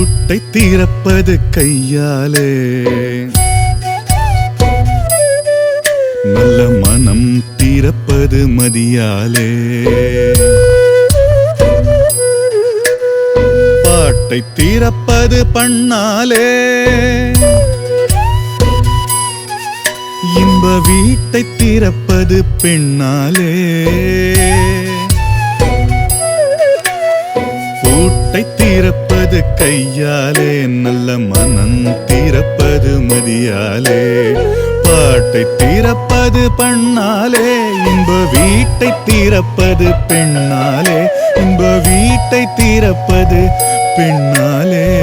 பூட்டை தீரப்பது கையாலே. நல்ல மனம் தீரப்பது மதியாலே. பாட்டை தீரப்பது பண்ணாலே. இன்ப வீட்டை தீரப்பது பெண்ணாலே. பூட்டை திறப்பது கையாலே நல்ல மனம் திறப்பது மதியாலே. பாட்டை திறப்பது பண்ணாலே இன்ப வீட்டை திறப்பது பெண்ணாலே. இன்ப வீட்டை திறப்பது பெண்ணாலே.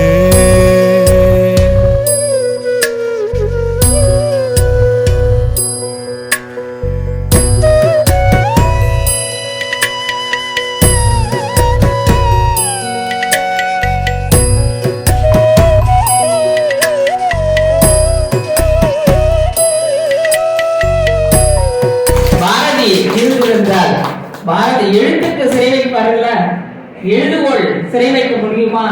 பாரதி எழுத்துக்கு சிறை வைப்பார்கள? எழுதுகோள் சிறை வைக்க முடியுமா?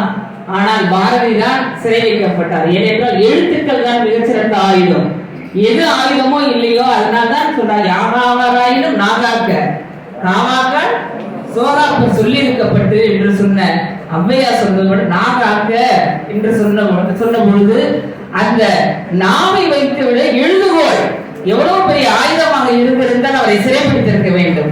ஆனால் பாரதி தான் சிறை வைக்கப்பட்டார். ஏனென்றால் எழுத்துக்கள் தான் மிகச்சிறந்த ஆயுதம். எது ஆயுதமோ இல்லையோ அதனால தான் சொன்னார் யாகாவராயினும் நாகாக்க. நாகாக்க சோதாப்பு சொல்லி இருக்கப்பட்டு என்று சொன்ன அம்மையா சொன்னதோடு நாகாக்க என்று சொன்ன சொன்ன பொழுது அந்த நாவை வைத்து விட எழுதுகோள் எவ்வளவு பெரிய ஆயுதமாக இருந்திருந்தால் அவரை சிறைப்பிடித்திருக்க வேண்டும்.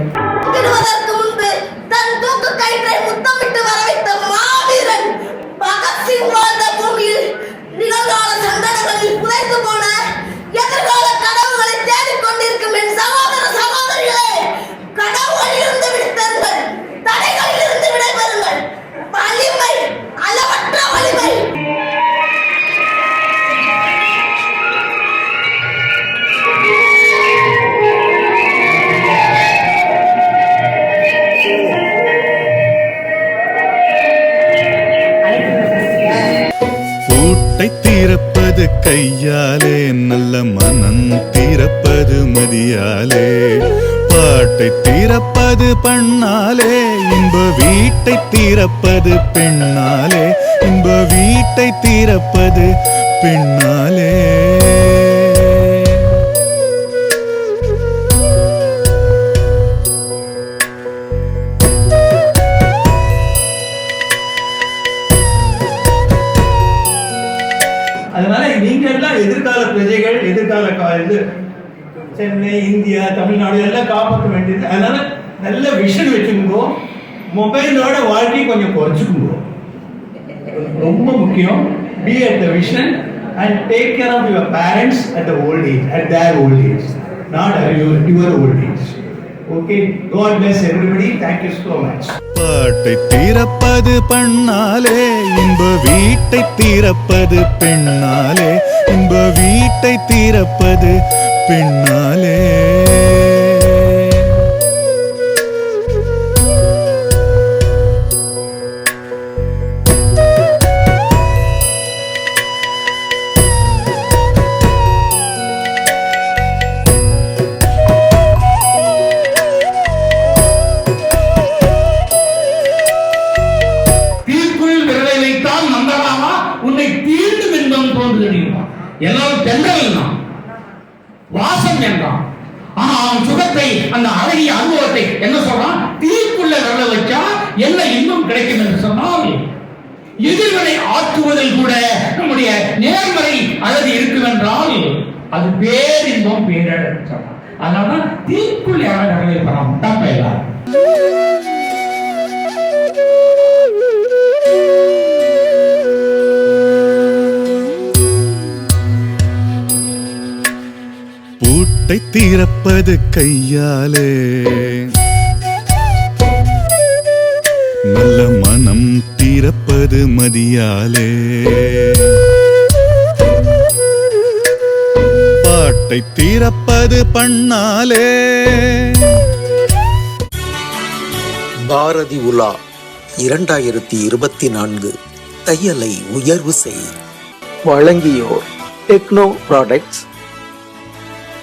திறப்பது கையாலே நல்ல மனம் திறப்பது மதியாலே. பாட்டை திறப்பது பண்ணாலே இன்ப வீட்டை திறப்பது பெண்ணாலே. இன்ப வீட்டை திறப்பது பெண்ணாலே. அதனால நீங்க எல்லாம் எதிர்கால பிரஜைகள் எதிர்கால இது சென்னை இந்தியா தமிழ்நாடு எல்லாம் காப்பாற்ற வேண்டியது. அதனால நல்ல விஷன் வச்சுக்கோ மொபைலோட வாழ்க்கையை கொஞ்சம் குறைச்சிக்குங்கோ. ரொம்ப முக்கியம். Be at the vision and take care of your parents at the old age at their old age not your your old age okay God bless everybody thank you so much பாட்டை தீரப்பது பண்ணாலே இன்ப வீட்டை தீரப்பது பெண்ணாலே இன்ப வீட்டை தீரப்பது பெண்ணாலே உன்னை தீண்டும் என்பதும் தோன்றுகிறீர்களா எல்லாரும் தென்றல் தான். வாசம் என்றான் ஆனா அவன் சுகத்தை அந்த அழகிய அனுபவத்தை என்ன சொல்றான்? தீர்க்குள்ள விரலை வச்சா என்ன இன்னும் கிடைக்கும் என்று சொன்னால் எதிர்வினை ஆற்றுவதில் கூட நம்முடைய நேர்மறை அழகு இருக்கும் என்றால் அது பேரின்பம் பேரழகு சொன்னான் அதனால தீர்க்குள் அழகை பெறாம தப்ப எல்லாரும் பாட்டை தீரப்பது கையாலே. நல்ல மனம் தீரப்பது மதியாலே. பாட்டை தீரப்பது பண்ணாலே. பாரதி உலா இரண்டாயிரத்தி இருபத்தி நான்கு தையலை உயர்வு செய். வழங்கியோர் டெக்னோ ப்ராடக்ட்ஸ்.